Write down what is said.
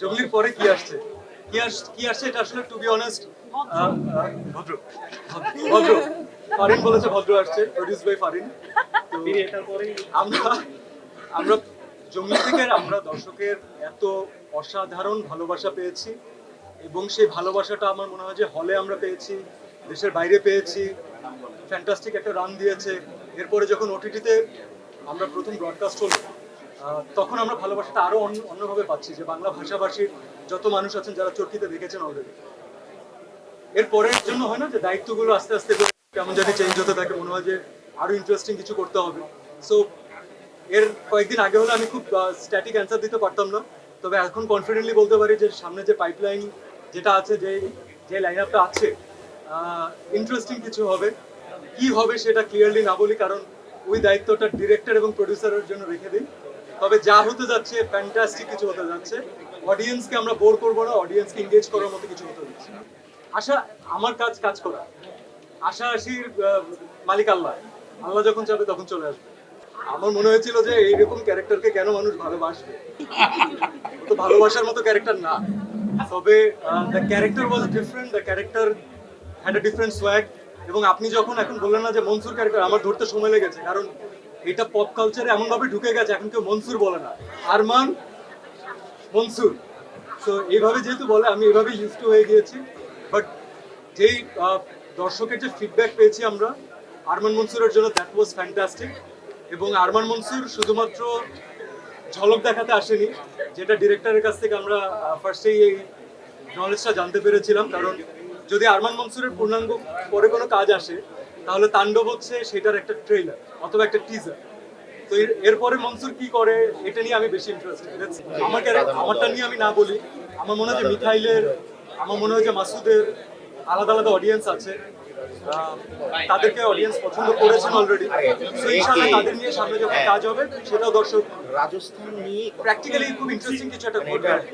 জঙ্গলির পরে কি আসছে? কি আস, কি আসছে এটা আসলে টু বি অনেস্ট ভদ্র। ভদ্র। ফারিন বলেছে ভদ্র আসছে প্রডিউস বাই ফারিন। আমরা আমরা জঙ্গলি থেকে আমরা দর্শকের এত অসাধারণ ভালোবাসা পেয়েছি এবং সেই ভালোবাসাটা আমার মনে হয় যে হলে আমরা পেয়েছি, দেশের বাইরে পেয়েছি ফ্যান্টাস্টিক একটা রান দিয়েছে। এরপরে যখন ওটিটিতে আমরা প্রথম ব্রডকাস্ট হলো তখন আমরা ভালোবাসাটা আরও অন্য- অন্যভাবে পাচ্ছি যে বাংলা ভাষাভাষীর যত মানুষ আছেন যারা চরকিতে দেখেছেন অলরেডি এর পরের জন্য হয় না যে দায়িত্বগুলো আস্তে আস্তে কেমন জানি চেঞ্জ হতে থাকে, মনে হয় যে আরও ইন্টারেস্টিং কিছু করতে হবে। সো এর কয়েকদিন আগে হলে আমি খুব স্ট্যাটিক অ্যান্সার দিতে পারতাম না। তবে এখন কনফিডেন্টলি বলতে পারি যে সামনে যে পাইপলাইন যেটা আছে, যে যে লাইন আপটা আছে ইন্টারেস্টিং কিছু হবে। কি হবে সেটা ক্লিয়ারলি না বলি, কারণ ওই দায়িত্বটা ডিরেক্টর এবং প্রডিউসারের জন্য রেখে দিই। তবে যা হতে যাচ্ছে ফ্যান্টাস্টিক কিছু হতে যাচ্ছে। অডিয়েন্সকে আমরা বোর করব না অডিয়েন্সকে এঙ্গেজ করার মতো কিছু হতে যাচ্ছে আশা, আমার কাজ কাজ করা। আশা আশির মালিক আল্লাহ। আল্লাহ যখন যাবে তখন চলে আসবে। আমার মনে হয়েছিল যে এইরকম ক্যারেক্টারকে কেন মানুষ ভালোবাসবে? তো ভালোবাসার মতো ক্যারেক্টার না। তবে the character was different the character had a different swag এবং আপনি যখন এখন বললেন না যে মনসুর ক্যারেক্টার আমার ধরতে সময় লেগেছে। কারণ এটা পপ কালচারে এমনভাবে ঢুকে গেছে, এখন কেউ মনসুর বলে না। আরমান, মনসুর। তো এইভাবে যেহেতু বলে, আমি এভাবে ইউজ টু হয়ে গিয়েছি। বাট যেই দর্শকের যে ফিডব্যাক পেয়েছি আমরা, আরমান মনসুরের জন্য দ্যাট ওয়াজ ফ্যান্টাস্টিক এবং আরমান মনসুর শুধুমাত্র ঝলক দেখাতে আসেনি, যেটা ডিরেক্টরের কাছ থেকে আমরা ফার্স্টেই এই নলেজটা জানতে পেরেছিলাম। কারণ যদি আরমান মনসুরের পূর্ণাঙ্গ, পরে কোনো কাজ আসে তাহলে তাণ্ডব হচ্ছে সেটার একটা ট্রেলার অথবা একটা টিজার তো এর- এরপরে মনসুর কি করে এটা নিয়ে আমি বেশি ইন্টারেস্টেড আমার ক্যারে- আমারটা নিয়ে আমি না বলি। আমার মনে হয় যে মিথাইলের আমার মনে হয় যে মাসুদের আলাদা আলাদা অডিয়েন্স আছে। তাদেরকে অডিয়েন্স পছন্দ করেছেন অলরেডি তো ইনশাআল্লাহ তাদের নিয়ে সামনে যখন কাজ হবে সেটাও দর্শক রাজস্থান নিয়ে প্র্যাকটিক্যালি খুব ইন্টারেস্টিং কিছু একটা ঘটবে।